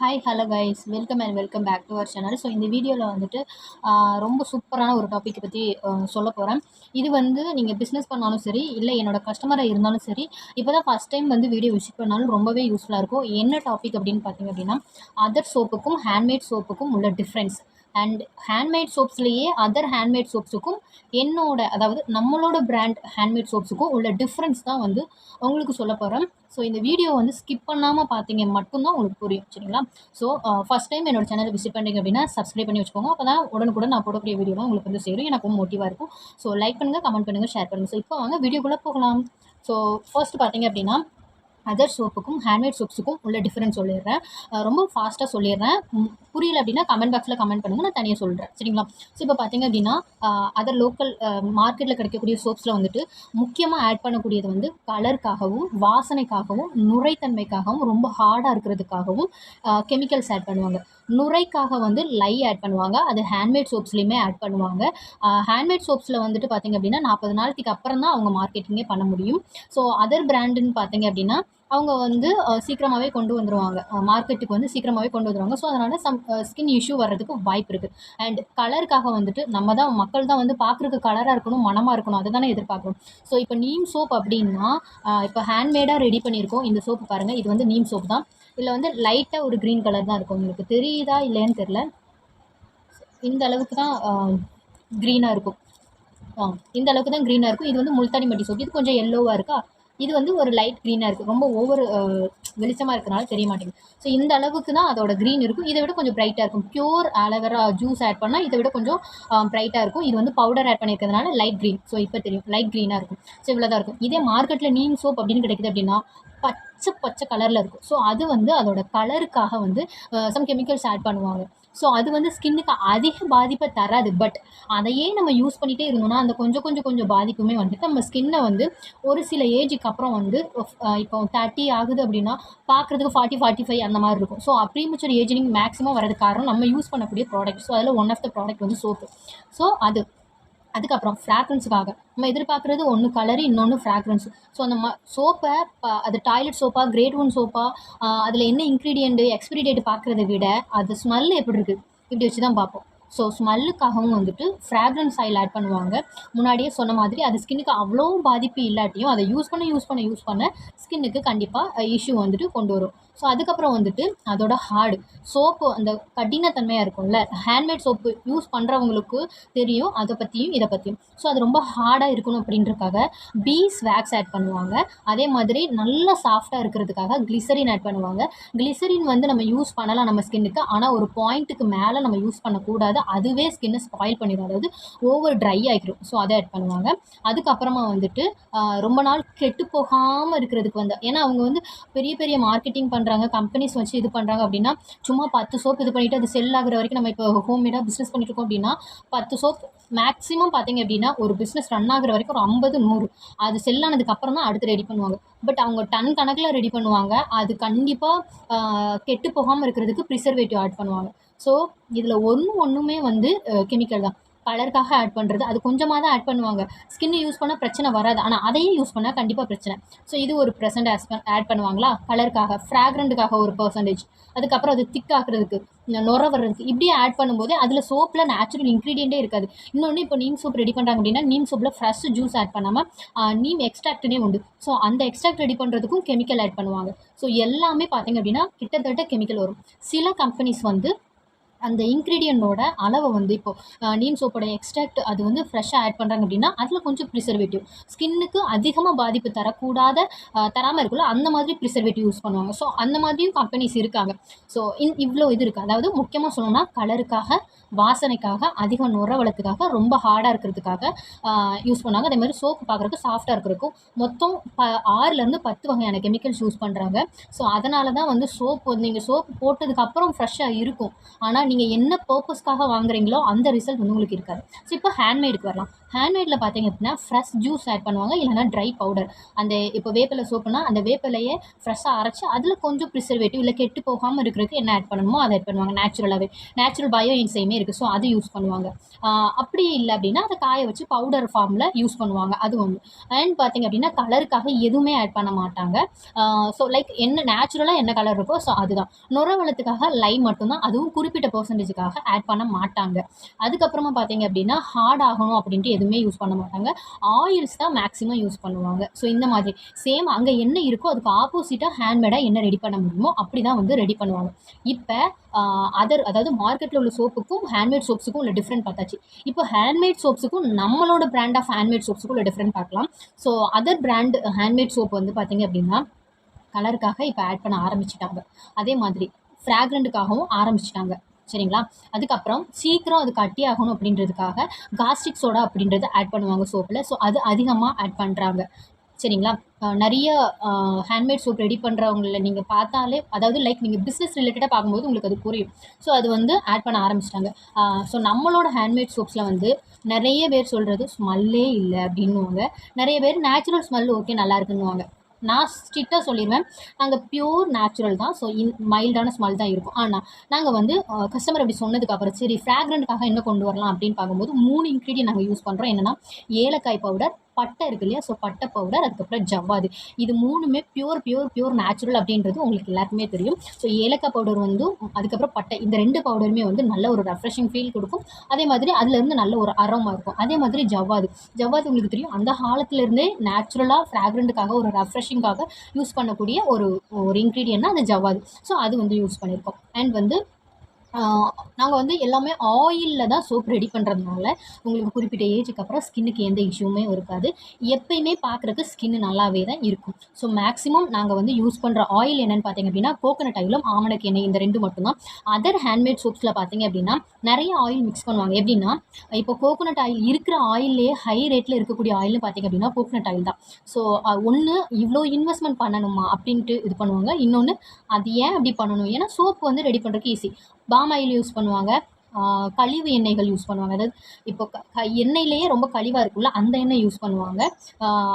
Hi hello guys welcome and welcome back to our channel so இந்த வீடியோவில் வந்துட்டு ரொம்ப சூப்பரான ஒரு டாப்பிக்கை பற்றி சொல்ல போகிறேன் இது வந்து நீங்கள் பிஸ்னஸ் பண்ணாலும் சரி இல்லை என்னோட கஸ்டமராக இருந்தாலும் சரி இப்போ தான் ஃபஸ்ட் டைம் வந்து வீடியோ விசிட் பண்ணாலும் ரொம்பவே யூஸ்ஃபுல்லாக இருக்கும். என்ன டாபிக் அப்படின்னு பார்த்தீங்க அப்படின்னா அதர் சோப்புக்கும் ஹேண்ட்மேட் சோப்புக்கும் உள்ள டிஃப்ரென்ஸ் அண்ட் ஹேண்ட்மேட் சோப்ஸ்லேயே அதர் ஹேண்ட்மேட் சோப்ஸுக்கும் என்னோட அதாவது நம்மளோட பிராண்ட் ஹேண்ட்மேட் சோப்ஸுக்கும் உள்ள டிஃப்ரென்ஸ் தான் வந்து உங்களுக்கு சொல்ல போகிறேன் ஸோ இந்த வீடியோ வந்து ஸ்கிப் பண்ணாமல் பார்த்தீங்க மட்டும்தான் உங்களுக்கு புரியும் சரிங்களா? ஸோ ஃபஸ்ட் டைம் என்னோட சேனலை விசிட் பண்ணிங்க அப்படின்னா சப்ஸ்கிரைப் பண்ணி வச்சுக்கோங்க. அப்போ தான் உடனுக்குடன் நான் போடக்கூடிய வீடியோலாம் உங்களுக்கு வந்து சேரும். எனக்கு மோட்டிவாக இருக்கும். ஸோ லைக் பண்ணுங்கள் கமெண்ட் பண்ணுங்கள் ஷேர் பண்ணுங்கள் ஸோ இப்போ வாங்க வீடியோக்குள்ளே போகலாம். ஸோ ஃபர்ஸ்ட் பார்த்தீங்க அப்படின்னா அதர் சோப்புக்கும் ஹேண்ட்மேட் சோப்ஸுக்கும் உள்ள டிஃப்ரென்ஸ் சொல்லிடுறேன். ரொம்ப ஃபாஸ்ட்டாக சொல்லிடுறேன். புரியல அப்படின்னா கமெண்ட் பாக்ஸில் கமெண்ட் பண்ணுங்கள் நான் தனியாக சொல்கிறேன் சரிங்களா? ஸோ இப்போ பார்த்தீங்க அப்படின்னா அதர் லோக்கல் மார்க்கெட்டில் கிடைக்கக்கூடிய சோப்ஸில் வந்துட்டு முக்கியமாக ஆட் பண்ணக்கூடியது வந்து கலருக்காகவும் வாசனைக்காகவும் நுரைத்தன்மைக்காகவும் ரொம்ப ஹார்டாக இருக்கிறதுக்காகவும் கெமிக்கல்ஸ் ஆட் பண்ணுவாங்க. நுரைக்காக வந்து லை ஆட் பண்ணுவாங்க. அது ஹேண்ட்மேட் சோப்ஸ்லேயுமே ஆட் பண்ணுவாங்க. ஹேண்ட்மேட் சோப்ஸில் வந்துட்டு பார்த்தீங்க அப்படின்னா நாற்பது நாளைக்கு அப்புறம் தான் அவங்க மார்க்கெட்டிங்கே பண்ண முடியும். ஸோ அதர் பிராண்டுன்னு பார்த்தீங்க அப்படின்னா அவங்க வந்து சீக்கிரமாகவே கொண்டு வந்துடுவாங்க மார்க்கெட்டுக்கு வந்து சீக்கிரமாகவே கொண்டு வந்துருவாங்க. ஸோ அதனால் சம் ஸ்கின் இஷ்யூ வர்றதுக்கு வாய்ப்பு இருக்குது அண்ட் கலருக்காக வந்துட்டு நம்ம தான் மக்கள் தான் வந்து பார்க்குறதுக்கு கலராக இருக்கணும் மனமாக இருக்கணும். அதை தானே எதிர்பார்க்குறோம். ஸோ இப்போ நீம் சோப் அப்படின்னா இப்போ ஹேண்ட்மேடாக ரெடி பண்ணியிருக்கோம். இந்த சோப்பு பாருங்கள் இது வந்து நீம் சோப் தான். இதில் வந்து லைட்டாக ஒரு க்ரீன் கலர் தான் இருக்கும். உங்களுக்கு தெரியுதா இல்லைன்னு தெரில இந்த அளவுக்கு தான் க்ரீனாக இருக்கும். ஆ இந்த அளவுக்கு தான் க்ரீனாக இருக்கும். இது வந்து முல்தானி மட்டி சோப் இது கொஞ்சம் எல்லோவாக இருக்கா? இது வந்து ஒரு லைட் க்ரீனாக இருக்குது ரொம்ப ஓவர் வெளிச்சமாக இருக்கிறனால தெரிய மாட்டேங்குது ஸோ இந்த அளவுக்கு தான் அதோட க்ரீன் இருக்கும். இதை விட கொஞ்சம் ப்ரைட்டாக இருக்கும். பியூர் ஆலோவேரா ஜூஸ் ஆட் பண்ணால் இதை விட கொஞ்சம் ப்ரைட்டாக இருக்கும். இது வந்து பவுடர் ஆட் பண்ணியிருக்கிறதுனால லைட் க்ரீன் ஸோ இப்போ தெரியும். லைட் க்ரீனாக இருக்கும். ஸோ இவ்வளோ தான் இருக்கும். இதே மார்க்கெட்டில் நீம் சோப் அப்படின்னு கிடைக்குது அப்படின்னா பச்சை பச்சை கலரில் இருக்கும். ஸோ அது வந்து அதோட கலருக்காக வந்து சம் கெமிக்கல்ஸ் ஆட் பண்ணுவாங்க. ஸோ அது வந்து ஸ்கின்னுக்கு அதிக பாதிப்பை தராது. பட் அதையே நம்ம யூஸ் பண்ணிகிட்டே இருந்தோம்னா அந்த கொஞ்சம் கொஞ்சம் கொஞ்சம் பாதிப்புமே வந்துட்டு நம்ம ஸ்கின்னை வந்து ஒரு சில ஏஜுக்கு அப்புறம் வந்து இப்போ தேர்ட்டி ஆகுது அப்படின்னா பார்க்குறதுக்கு ஃபார்ட்டி ஃபார்ட்டி ஃபைவ் அந்த மாதிரி இருக்கும். ஸோ ப்ரீமெச்சூர் ஏஜினிங் மேக்ஸிமம் வரதுக்கு காரணம் நம்ம யூஸ் பண்ணக்கூடிய ப்ராடக்ட் ஸோ அதில் ஒன் ஆஃப் த ப்ராடக்ட் வந்து சோப்பு ஸோ அது. அதுக்கப்புறம் ஃப்ராக்ரன்ஸுக்காக நம்ம எதிர்பார்க்குறது ஒன்று கலரு இன்னொன்று ஃப்ராக்ரன்ஸ் ஸோ அந்த ம சோப்பை ப அது டாய்லெட் சோப்பா கிரேட் ஒன் சோப்பா அதில் என்ன இன்க்ரீடியண்ட்டு எக்ஸ்பிரி டேட் பார்க்குறத விட அது ஸ்மெல் எப்படி இருக்குது இப்படி வச்சு தான் பார்ப்போம். ஸோ ஸ்மெல்லுக்காகவும் வந்துட்டு ஃப்ராக்ரன்ஸ் ஆயில் ஆட் பண்ணுவாங்க. முன்னாடியே சொன்ன மாதிரி அது ஸ்கின்னுக்கு அவ்வளோ பாதிப்பு இல்லாட்டியும் அதை யூஸ் பண்ண யூஸ் பண்ண யூஸ் பண்ண ஸ்கின்னுக்கு கண்டிப்பாக இஷ்யூ வந்துட்டு கொண்டு வரும். ஸோ அதுக்கப்புறம் வந்துட்டு அதோட ஹார்டு சோப்பு அந்த கடினத்தன்மையாக இருக்கும்ல. ஹேண்ட்மேட் சோப்பு யூஸ் பண்ணுறவங்களுக்கு தெரியும் அதை பற்றியும் இதை பற்றியும் ஸோ அது ரொம்ப ஹார்டாக இருக்கணும் அப்படின்றக்காக பீஸ் வேக்ஸ் ஆட் பண்ணுவாங்க. அதே மாதிரி நல்லா சாஃப்டாக இருக்கிறதுக்காக கிளிசரின் ஆட் பண்ணுவாங்க. கிளிசரின் வந்து நம்ம யூஸ் பண்ணலாம் நம்ம ஸ்கின்னுக்கு ஆனால் ஒரு பாயிண்ட்டுக்கு மேலே நம்ம யூஸ் பண்ணக்கூடாது. அதுவே ஸ்கின்னை ஸ்பாயில் பண்ணிடும். அதாவது ஓவர் ட்ரை ஆகிடும் ஸோ அதை ஆட் பண்ணுவாங்க. அதுக்கப்புறமா வந்துட்டு ரொம்ப நாள் கெட்டு போகாமல் இருக்கிறதுக்கு வந்து ஏன்னா அவங்க வந்து பெரிய பெரிய மார்க்கெட்டிங் பண்ணுற பண்ணுறாங்க கம்பெனிஸ் வச்சு இது பண்ணுறாங்க அப்படின்னா சும்மா பத்து சோப் இது பண்ணிவிட்டு அது செல் ஆகிற வரைக்கும் நம்ம இப்போ ஹோம்மேடாக பிஸ்னஸ் பண்ணிட்டு இருக்கோம் அப்படின்னா பத்து சோப் மேக்ஸிமம் பார்த்தீங்க அப்படின்னா ஒரு பிஸ்னஸ் ரன் ஆகிற வரைக்கும் ஒரு ஐம்பது நூறு. அது செல் ஆனதுக்கு அப்புறம் தான் அடுத்து ரெடி பண்ணுவாங்க. பட் அவங்க டன் கணக்கில் ரெடி பண்ணுவாங்க. அது கண்டிப்பாக கெட்டு போகாமல் இருக்கிறதுக்கு ப்ரிசர்வேட்டிவ் ஆட் பண்ணுவாங்க. ஸோ இதில் ஒன்று ஒன்றுமே வந்து கெமிக்கல் தான். கலருக்காக ஆட் பண்ணுறது அது கொஞ்சமாக தான் ஆட் பண்ணுவாங்க. ஸ்கின் யூஸ் பண்ணால் பிரச்சனை வராது. ஆனால் அதையே யூஸ் பண்ணால் கண்டிப்பாக பிரச்சனை. ஸோ இது ஒரு பர்சன்ட் ஆட் பண்ணுவாங்களா? கலருக்காக ஃப்ராக்ரண்ட்டுக்காக ஒரு பர்சன்டேஜ் அதுக்கப்புறம் அது திக் ஆக்குறதுக்கு நுர வர்றதுக்கு இப்படியே ஆட் பண்ணும்போது அதில் சோப்பில் நேச்சுரல் இன்க்ரீடியண்ட்டே இருக்காது. இன்னொன்று இப்போ நீம் சோப் ரெடி பண்ணுறாங்க அப்படின்னா நீம் சோப்பில் ஃப்ரெஷ் ஜூஸ் ஆட் பண்ணாமல் நீம் எக்ஸ்ட்ராக்ட்னே உண்டு. ஸோ அந்த எக்ஸ்ட்ராக்ட் ரெடி பண்ணுறதுக்கும் கெமிக்கல் ஆட் பண்ணுவாங்க. ஸோ எல்லாமே பார்த்தீங்க அப்படின்னா கிட்டத்தட்ட கெமிக்கல் வரும். சில கம்பெனிஸ் வந்து அந்த இன்க்ரீடியண்டோட அளவை வந்து இப்போது நீம் சோப்போட எக்ஸ்ட்ராக்ட் அது வந்து ஃப்ரெஷ்ஷாக ஆட் பண்ணுறாங்க அப்படின்னா அதில் கொஞ்சம் ப்ரிசர்வேட்டிவ் ஸ்கின்னுக்கு அதிகமாக பாதிப்பு தரக்கூடாத தராமல் இருக்குல்ல அந்த மாதிரி ப்ரிசர்வேட்டிவ் யூஸ் பண்ணுவாங்க. ஸோ அந்த மாதிரியும் கம்பெனிஸ் இருக்காங்க. ஸோ இன் இவ்வளோ இது இருக்குது அதாவது முக்கியமாக சொல்லணும்னா கலருக்காக வாசனைக்காக அதிக நுர வளத்துக்காக ரொம்ப ஹார்டாக இருக்கிறதுக்காக யூஸ் பண்ணாங்க அதே மாதிரி சோப்பு பார்க்குறதுக்கு சாஃப்டாக இருக்கிறதுக்கும் மொத்தம் ப ஆறுலேருந்து பத்து வகையான கெமிக்கல்ஸ் யூஸ் பண்ணுறாங்க ஸோ அதனால தான் வந்து சோப்பு வந்து நீங்கள் சோப்பு போட்டதுக்கப்புறம் ஃப்ரெஷ்ஷாக இருக்கும். ஆனால் நீங்கள் என்ன பர்பஸ்க்காக வாங்குறீங்களோ அந்த ரிசல்ட் வந்து உங்களுக்கு இருக்காது. ஸோ இப்போ ஹேண்ட்மேடுக்கு வரலாம். ஹேண்ட்மேடில் பார்த்தீங்க அப்படின்னா ஃப்ரெஷ் ஜூஸ் ஆட் பண்ணுவாங்க இல்லைனா ட்ரை பவுடர் அந்த இப்போ வேப்பிலை சோப்புனா அந்த வேப்பிலையை ஃப்ரெஷ்ஷாக அரைச்சி அதில் கொஞ்சம் ப்ரிசர்வேட்டிவ் இல்லை கெட்டு போகாமல் இருக்கிறதுக்கு என்ன ஆட் பண்ணணுமோ அதை ஆட் பண்ணுவாங்க நேச்சுரலாகவே நேச்சுரல் பயோ இன்சைமே இருக்குது ஸோ அது யூஸ் பண்ணுவாங்க. அப்படி இல்லை அப்படின்னா அதை காய வச்சு பவுடர் ஃபார்மில் யூஸ் பண்ணுவாங்க. அது ஒன்று அண்ட் பார்த்தீங்க அப்படின்னா கலருக்காக எதுவுமே ஆட் பண்ண மாட்டாங்க. ஸோ லைக் என்ன நேச்சுரலாக என்ன கலர் இருக்கோ ஸோ அதுதான். நுரவளத்துக்காக லை மட்டும்தான். அதுவும் குறிப்பிட்ட பர்சன்டேஜுக்காக ஆட் பண்ண மாட்டாங்க. அதுக்கப்புறமா பார்த்தீங்க அப்படின்னா ஹார்ட் ஆகணும் அப்படின்ட்டு எதுவுமே யூஸ் பண்ண மாட்டாங்க. ஆயில்ஸ் தான் மேக்ஸிமம் யூஸ் பண்ணுவாங்க. ஸோ இந்த மாதிரி சேம் அங்கே என்ன இருக்கோ அதுக்கு ஆப்போசிட்டாக ஹேண்ட்மேடாக என்ன ரெடி பண்ண முடியுமோ அப்படி தான் வந்து ரெடி பண்ணுவாங்க. இப்போ அதர் அதாவது மார்க்கெட்டில் உள்ள சோப்புக்கும் ஹேண்ட்மேட் சோப்ஸுக்கும் உள்ள டிஃப்ரெண்ட் பார்த்தாச்சு. இப்போ ஹேண்ட்மேட் சோப்ஸுக்கும் நம்மளோட பிராண்ட் ஆஃப் ஹேண்ட்மேட் சோப்ஸுக்கும் உள்ள டிஃப்ரெண்ட் பார்க்கலாம். So other brand handmade soap வந்து பார்த்தீங்க அப்படின்னா கலருக்காக இப்போ ஆட் பண்ண ஆரம்பிச்சிட்டாங்க. அதே மாதிரி ஃப்ராக்ரண்ட்டுக்காகவும் ஆரம்பிச்சிட்டாங்க. சரிங்களா? அதுக்கப்புறம் சீக்கிரம் அது கட்டி ஆகணும் அப்படின்றதுக்காக காஸ்டிக் சோடா அப்படின்றது ஆட் பண்ணுவாங்க சோப்பில் ஸோ அது அதிகமாக ஆட் பண்ணுறாங்க சரிங்களா? நிறைய ஹேண்ட்மேட் சோப் ரெடி பண்ணுறவங்கள நீங்கள் பார்த்தாலே அதாவது லைக் நீங்கள் பிஸ்னஸ் ரிலேட்டடாக பார்க்கும்போது உங்களுக்கு அது புரியும். ஸோ அது வந்து ஆட் பண்ண ஆரம்பிச்சிட்டாங்க. ஸோ நம்மளோட ஹேண்ட்மேட் சோப்ஸில் வந்து நிறைய பேர் சொல்கிறது ஸ்மெல்லே இல்லை அப்படின்னுவாங்க. நிறைய பேர் நேச்சுரல் ஸ்மெல் ஓகே நல்லா இருக்குன்னுவாங்க. நான் ஸ்ட்ரிக்டாக சொல்லிடுவேன் நாங்கள் பியூர் நேச்சுரல் தான். ஸோ இன் மைல்டான ஸ்மெல் தான் இருக்கும். ஆனால் நாங்கள் வந்து கஸ்டமர் அப்படி சொன்னதுக்கு அப்புறம் சரி ஃப்ராக்ரண்ட்டுக்காக என்ன கொண்டு வரலாம் அப்படின்னு பார்க்கும்போது மூணு இன்க்ரீடியன்ட் நாங்கள் யூஸ் பண்ணுறோம் என்னென்னா ஏலக்காய் பவுடர் பட்டை இருக்கு இல்லையா? ஸோ பட்டை பவுடர் அதுக்கப்புறம் ஜவ்வாது இது மூணுமே பியூர் பியூர் பியூர் நேச்சுரல் அப்படின்றது உங்களுக்கு எல்லாருக்குமே தெரியும். ஸோ ஏலக்காய் பவுடர் வந்து அதுக்கப்புறம் பட்டை இந்த ரெண்டு பவுடருமே வந்து நல்ல ஒரு ரெஃப்ரெஷிங் ஃபீல் கொடுக்கும். அதே மாதிரி அதுலேருந்து நல்ல ஒரு அரோமா இருக்கும். அதே மாதிரி ஜவ்வாது ஜவ்வாது உங்களுக்கு தெரியும். அந்த காலத்துலேருந்தே நேச்சுரலாக ஃப்ராக்ரண்ட்டுக்காக ஒரு ரெஃப்ரெஷிங்காக யூஸ் பண்ணக்கூடிய ஒரு ஒரு இன்க்ரீடியன்ட்னா அந்த ஜவ்வாது ஸோ அது வந்து யூஸ் பண்ணியிருக்கோம் அண்ட் வந்து நாங்கள் வந்து எல்லாமே ஆயிலில் தான் சோப் ரெடி பண்ணுறதுனால உங்களுக்கு குறிப்பிட்ட ஏஜுக்கு அப்புறம் ஸ்கின்னுக்கு எந்த இஷ்யூமே இருக்காது. எப்பயுமே பார்க்குறக்கு ஸ்கின் நல்லாவே தான் இருக்கும். ஸோ மேக்ஸிமம் நாங்கள் வந்து யூஸ் பண்ணுற ஆயில் என்னென்னு பார்த்தீங்க அப்படின்னா கோகனட் ஆயிலும் ஆமணக்கு எண்ணெய் இந்த ரெண்டு மட்டும்தான். அதர் ஹேண்ட்மேட் சோப்ஸில் பார்த்தீங்க அப்படின்னா நிறைய ஆயில் மிக்ஸ் பண்ணுவாங்க. எப்படின்னா இப்போ கோகோனட் ஆயில் இருக்கிற ஆயிலே ஹை ரேட்டில் இருக்கக்கூடிய ஆயில்னு பார்த்தீங்க அப்படின்னா கோகோனட் ஆயில் தான். ஸோ ஒன்று இவ்வளோ இன்வெஸ்ட்மெண்ட் பண்ணணுமா அப்படின்ட்டு இது பண்ணுவாங்க. இன்னொன்று அது ஏன் அப்படி பண்ணணும்? ஏன்னா சோப் வந்து ரெடி பண்ணுறதுக்கு ஈஸி பாம் ஆயில் யூஸ் பண்ணுவாங்க. கழிவு எண்ணெய்கள் யூஸ் பண்ணுவாங்க. அதாவது இப்போ க எண்ணெயிலேயே ரொம்ப கழிவாக இருக்குல்ல அந்த எண்ணெய் யூஸ் பண்ணுவாங்க.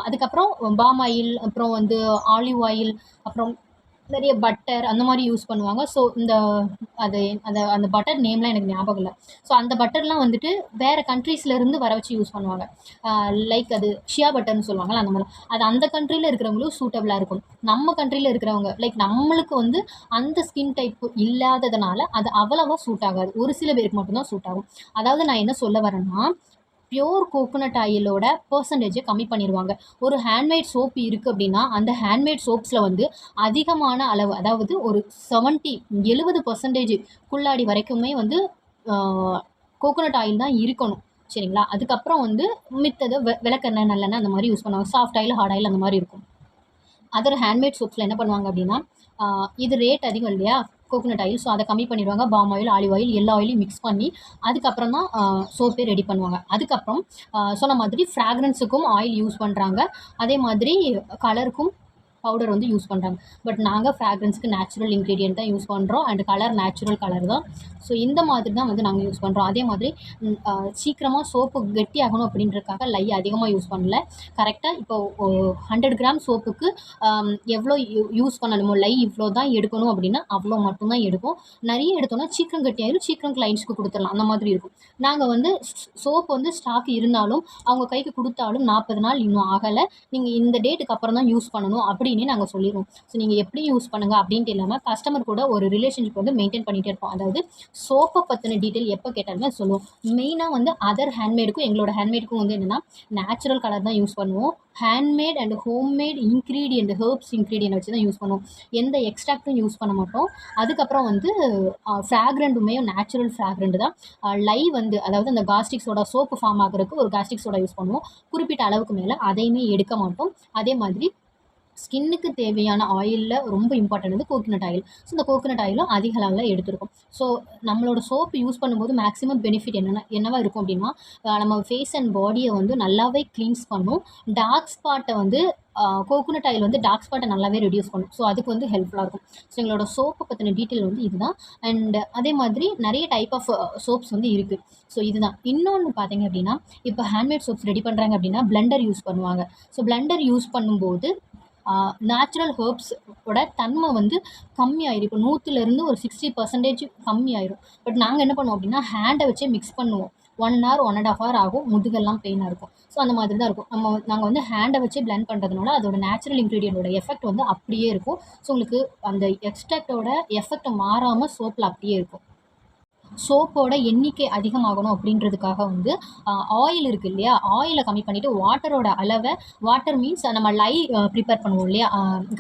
அதுக்கப்புறம் பாம் ஆயில் அப்புறம் வந்து ஆலிவ் ஆயில் அப்புறம் நிறைய பட்டர் அந்த மாதிரி யூஸ் பண்ணுவாங்க. ஸோ இந்த அது அந்த அந்த பட்டர் நேம்லாம் எனக்கு ஞாபகம் இல்லை. ஸோ அந்த பட்டர்லாம் வந்துட்டு வேறு கண்ட்ரீஸ்லேருந்து வர வச்சு யூஸ் பண்ணுவாங்க. லைக் அது ஷியா பட்டர்னு சொல்லுவாங்கள்ல அந்த மாதிரி. அது அந்த கண்ட்ரியில் இருக்கிறவங்களும் சூட்டபிளாக இருக்கும். நம்ம கண்ட்ரியில் இருக்கிறவங்க லைக் நம்மளுக்கு வந்து அந்த ஸ்கின் டைப் இல்லாததுனால அது அவ்வளவா சூட் ஆகாது. ஒரு சில பேருக்கு மட்டும்தான் சூட் ஆகும். அதாவது நான் என்ன சொல்ல வரேன்னா பியோர் கோகோனட் ஆயிலோட பர்சன்டேஜை கம்மி பண்ணிடுவாங்க ஒரு ஹேண்ட்மேட் சோப் இருக்குது அப்படின்னா அந்த ஹேண்ட்மேட் சோப்ஸில் வந்து அதிகமான அளவு அதாவது ஒரு செவன்ட்டி எழுபது பர்சன்டேஜுக்குள்ளாடி வரைக்குமே வந்து கோகோனட் ஆயில் தான் இருக்கணும். சரிங்களா? அதுக்கப்புறம் வந்து மித்தது விளக்கெண்ணெய் நல்லெண்ணெய் அந்த மாதிரி யூஸ் பண்ணுவாங்க. சாஃப்ட் ஆயில் ஹார்ட் ஆயில் அந்த மாதிரி இருக்கும். அதர் ஹேண்ட்மேட் சோப்ஸில் என்ன பண்ணுவாங்க அப்படின்னா இது ரேட் அதிகம் இல்லையா? கோகோனட் ஆயில் ஸோ அதை கம்மி பண்ணிடுவாங்க. பாம் ஆயில் ஆலிவ் ஆயில் எல்லா ஆயிலையும் மிக்ஸ் பண்ணி அதுக்கப்புறம் தான் சோப்பே ரெடி பண்ணுவாங்க. அதுக்கப்புறம் சொன்ன மாதிரி ஃப்ராக்ரன்ஸுக்கும் ஆயில் யூஸ் பண்ணுறாங்க அதே மாதிரி கலருக்கும் பவுடர் வந்து யூஸ் பண்ணுறாங்க பட் நாங்கள் ஃப்ராக்ரன்ஸ்க்கு நேச்சுரல் இன்க்ரீடியன்ட் தான் யூஸ் பண்ணுறோம் அண்ட் கலர் நேச்சுரல் கலர் தான். ஸோ இந்த மாதிரி தான் வந்து நாங்கள் யூஸ் பண்ணுறோம் அதே மாதிரி சீக்கிரமாக சோப்பு கெட்டி ஆகணும் அப்படின்றதுக்காக லை அதிகமாக யூஸ் பண்ணல. கரெக்டாக இப்போ ஹண்ட்ரட் கிராம் சோப்புக்கு எவ்வளோ யூ- யூஸ் பண்ணணுமோ லை இவ்வளோ தான் எடுக்கணும் அப்படின்னா அவ்வளோ மட்டும்தான் எடுக்கும் நிறைய எடுத்தோம்னா சீக்கிரம் கட்டியாயிரும் சீக்கிரம் கிளைண்ட்ஸ்க்கு கொடுத்துடலாம். அந்த மாதிரி இருக்கும். நாங்கள் வந்து சோப்பு வந்து ஸ்டாக் இருந்தாலும் அவங்க கைக்கு கொடுத்தாலும் நாற்பது நாள் இன்னும் ஆகலை. நீங்கள் இந்த டேட்டுக்கு அப்புறம் தான் யூஸ் பண்ணணும். அப்படின்னு நாங்கள் சொல்லிடுவோம் ஸோ நீங்கள் எப்படி யூஸ் பண்ணுங்கள் அப்படின்ட்டு இல்லாமல் கஸ்டமர் கூட ஒரு ரிலேஷன்ஷிப் வந்து மெயின்டைன் பண்ணிகிட்டே இருப்போம். அதாவது சோப்பை பற்றின டீட்டெயில் எப்போ கேட்டாலுமே சொல்லுவோம். மெயினாக வந்து அதர் ஹேண்ட்மேடுக்கும் எங்களோட ஹேண்ட்மேடுக்கும் வந்து என்னென்னா நேச்சுரல் கலர் தான் யூஸ் பண்ணுவோம். Handmade and homemade ingredient herbs ingredient வச்சு தான் யூஸ் பண்ணுவோம். எந்த எக்ஸ்ட்ராக்டும் யூஸ் பண்ண மாட்டோம். அதுக்கப்புறம் வந்து ஃப்ராக்ரண்ட்டுமே நேச்சுரல் ஃப்ராக்ரண்ட் தான். லை வந்து அதாவது அந்த காஸ்டிக்ஸோட சோப்பு ஃபார்ம் ஆகிறதுக்கு ஒரு காஸ்டிக் சோடா யூஸ் பண்ணுவோம். குறிப்பிட்ட அளவுக்கு மேலே அதையுமே எடுக்க மாட்டோம். அதே மாதிரி ஸ்கின்னுக்கு தேவையான ஆயிலில் ரொம்ப இம்பார்ட்டன்ட் வந்து கோகனட் ஆயில் ஸோ இந்த கோகோனட் ஆயிலும் அதிக அளவில் எடுத்திருக்கும். ஸோ நம்மளோட சோப்பு யூஸ் பண்ணும்போது மேக்ஸிமம் பெனிஃபிட் என்னென்ன என்னவா இருக்கும் அப்படின்னா நம்ம ஃபேஸ் அண்ட் பாடியை வந்து நல்லாவே க்ளீன்ஸ் பண்ணும். டார்க் ஸ்பாட்டை வந்து கோகோனட் ஆயில் வந்து டார்க் ஸ்பாட்டை நல்லாவே ரெடியூஸ் பண்ணும். ஸோ அதுக்கு வந்து ஹெல்ப்ஃபுல்லாக இருக்கும். ஸோ எங்களோட சோப்பை பற்றின டீட்டெயில் வந்து இதுதான். அண்ட் அதே மாதிரி நிறைய டைப் ஆஃப் சோப்ஸ் வந்து இருக்குது ஸோ இதுதான். இன்னொன்று பார்த்தீங்க அப்படின்னா இப்போ ஹேண்ட்மேட் சோப்ஸ் ரெடி பண்ணுறாங்க அப்படின்னா பிளண்டர் யூஸ் பண்ணுவாங்க. ஸோ பிளண்டர் யூஸ் பண்ணும்போது நேச்சுரல் ஹெர்ப்ஸோட தன்மை வந்து கம்மியாயிரும். இப்போ நூற்றுலேருந்து ஒரு சிக்ஸ்டி பர்சன்டேஜ் கம்மியாயிரும். பட் நாங்கள் என்ன பண்ணுவோம் அப்படின்னா ஹேண்டை வச்சே மிக்ஸ் பண்ணுவோம். One hour one and half hour ஆகும். முதுகெல்லாம் பெயினாக இருக்கும். ஸோ அந்த மாதிரி தான் இருக்கும். நம்ம நாங்கள் வந்து ஹேண்டை வச்சு பிளெண்ட் பண்ணுறதுனால அதோட நேச்சுரல் இன்க்ரீடியண்டோட எஃபெக்ட் வந்து அப்படியே இருக்கும். ஸோ உங்களுக்கு அந்த எக்ஸ்ட்ராக்டோட எஃபெக்ட் மாறாமல் சோப்பில் அப்படியே இருக்கும். சோப்போட எண்ணிக்கை அதிகமாகணும் அப்படின்றதுக்காக வந்து ஆயில் இருக்குது இல்லையா? ஆயிலை கம்மி பண்ணிவிட்டு வாட்டரோட அளவை வாட்டர் மீன்ஸ் நம்ம லை ப்ரிப்பேர் பண்ணுவோம் இல்லையா?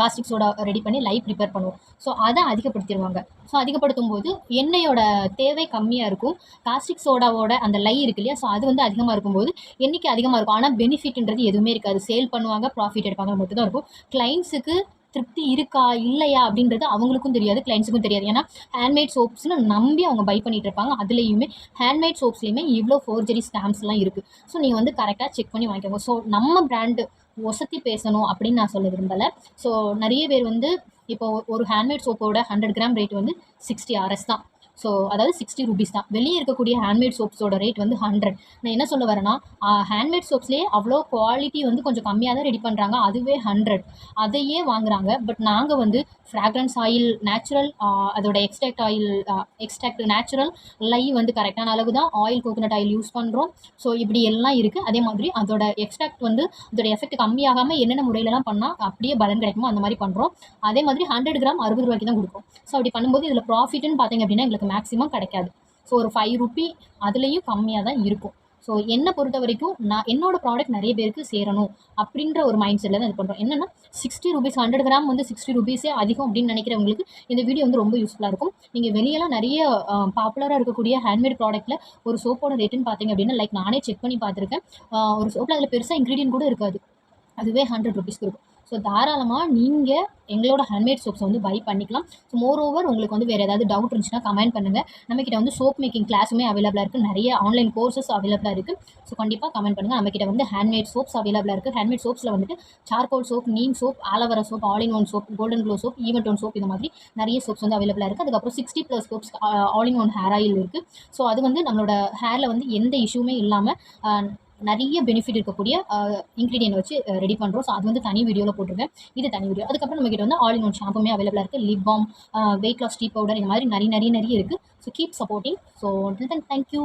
காஸ்டிக் சோடா ரெடி பண்ணி லை ப்ரிப்பேர் பண்ணுவோம். ஸோ அதை அதிகப்படுத்திடுவாங்க. ஸோ அதிகப்படுத்தும் போது எண்ணெயோட தேவை கம்மியாக இருக்கும். காஸ்டிக் சோடாவோட அந்த லை இருக்கு இல்லையா? ஸோ அது வந்து அதிகமாக இருக்கும்போது எண்ணிக்கை அதிகமாக இருக்கும். ஆனால் பெனிஃபிட்ன்றது எதுவுமே இருக்காது. சேல் பண்ணுவாங்க ப்ராஃபிட் எடுப்பாங்க மட்டும்தான் இருக்கும். கிளைண்ட்ஸுக்கு திருப்தி இருக்கா இல்லையா அப்படின்றது அவங்களுக்கும் தெரியாது கிளைண்ட்ஸுக்கும் தெரியாது. ஏன்னா ஹேண்ட்மேட் சோப்ஸ்னு நம்பி அவங்க பை பண்ணிட்டு இருப்பாங்க. அதுலேயுமே ஹேண்ட்மேட் சோப்ஸ்லேயுமே இவ்வளோ ஃபோர்ஜரி ஸ்டாம்ப்ஸ்லாம் இருக்குது ஸோ நீங்கள் வந்து கரெக்டாக செக் பண்ணி வாங்கிக்கோங்க. ஸோ நம்ம பிராண்டு ஒசத்தி பேசணும் அப்படின்னு நான் சொல்ல விரும்பலை. ஸோ நிறைய பேர் வந்து இப்போ ஒரு ஹேண்ட்மேட் சோப்போட ஹண்ட்ரட் கிராம் ரேட் வந்து சிக்ஸ்டி ஆர்எஸ் தான். ஸோ அதாவது சிக்ஸ்டி ருபீஸ் தான். வெளியே இருக்கக்கூடிய ஹேண்ட்மேட் சோப்ஸோட ரேட் வந்து ஹண்ட்ரட் நான் என்ன சொல்ல வரேன்னா ஹேண்ட்மேட் சோப்ஸ்லேயே அவ்வளோ குவாலிட்டி வந்து கொஞ்சம் கம்மியாக தான் ரெடி பண்ணுறாங்க அதுவே ஹண்ட்ரட் அதையே வாங்குறாங்க. பட் நாங்கள் வந்து ஃப்ராக்ரன்ஸ் ஆயில் நேச்சுரல் அதோட extract oil extract natural lye வந்து கரெக்டான அளவு தான் ஆயில் கோகோனட் ஆயில் யூஸ் பண்ணுறோம் ஸோ இப்படி எல்லாம் இருக்குது அதே மாதிரி அதோட எக்ஸ்ட்ராக்ட் வந்து அதோட எஃபெக்ட் கம்மியாகாமல் என்னென்ன முறையிலலாம் பண்ணால் அப்படியே பலன் கிடைக்குமோ அந்த மாதிரி பண்ணுறோம் அதே மாதிரி ஹண்ட்ரட் கிராம் அறுபது ரூபாய்க்கு தான் கொடுக்கும் ஸோ அப்படி பண்ணும்போது இதில் ப்ராஃபிட்னு பார்த்தீங்க அப்படின்னா எங்களுக்கு மேக்ஸிமம் கிடைக்காது. ஸோ ஒரு ஃபைவ் ருபி அதுலேயும் கம்மியாக தான் இருக்கும். ஸோ என்னை பொறுத்த வரைக்கும் நான் என்னோட ப்ராடக்ட் நிறைய பேருக்கு சேரணும் அப்படின்ற ஒரு மைண்ட் செட்டில் தான் இது பண்ணுறோம் என்னென்னா சிக்ஸ்டி ருபீஸ் ஹண்ட்ரட் கிராம் வந்து சிக்ஸ்டி ருபீஸே அதிகம் அப்படின்னு நினைக்கிறவங்களுக்கு இந்த வீடியோ வந்து ரொம்ப யூஸ்ஃபுல்லாக இருக்கும். நீங்கள் வெளியெல்லாம் நிறைய பாப்புலராக இருக்கக்கூடிய ஹேண்ட்மேட் ப்ராடக்ட்டில் ஒரு சோப்போட ரேட்டுன்னு பார்த்தீங்க அப்படின்னா லைக் நானே செக் பண்ணி பார்த்துருக்கேன். ஒரு சோப்பில் அதில் பெருசாக இன்க்ரீடியன்ட் கூட இருக்காது. அதுவே ஹண்ட்ரட் ருபீஸ்க்கு இருக்கும். ஸோ தாராளமாக நீங்கள் எங்களோட ஹேண்ட்மேட் சோப்ஸை வந்து பை பண்ணிக்கலாம். ஸோ மோர் ஓவர் உங்களுக்கு வந்து வேறு ஏதாவது டவுட் இருந்துச்சுன்னா கமெண்ட் பண்ணுங்கள் நம்மக்கிட்ட வந்து சோப் மேக்கிங் கிளாஸுமே அவைலபிளாக இருக்குது நிறைய ஆன்லைன் கோர்சஸ் அவைலபிளாக இருக்குது ஸோ கண்டிப்பாக கமெண்ட் பண்ணுங்கள் நம்மக்கிட்ட வந்து ஹேண்ட்மேட் சோப்ஸ் அவைலபிளாக இருக்குது ஹேண்ட்மேட் சோப்ஸில் வந்துட்டு charcoal soap neem soap aloe vera soap all in one soap golden glow soap even tone soap இந்த மாதிரி நிறைய சோப்ஸ் வந்து அவைலபிளாக இருக்குது அதுக்கப்புறம் sixty plus soaps all in one hair oil இருக்குது ஸோ அது வந்து நம்மளோட ஹேரில் வந்து எந்த இஷ்யூமே இல்லாமல் நிறைய பெனிஃபிட் இருக்கக்கூடிய இன்க்ரீடியன்ட் வச்சு ரெடி பண்ணுறோம் ஸோ அது வந்து தனி வீடியோவில் போட்டிருக்கேன். இது தனி வீடியோ அதுக்கப்புறம் நம்மகிட்ட வந்து ஆல் இன் ஒன் ஷாம்புமே அவைலபிளாக இருக்குது lip balm weight loss tea powder இந்த மாதிரி நிறைய நிறைய நிறைய இருக்குது so keep supporting so then thank you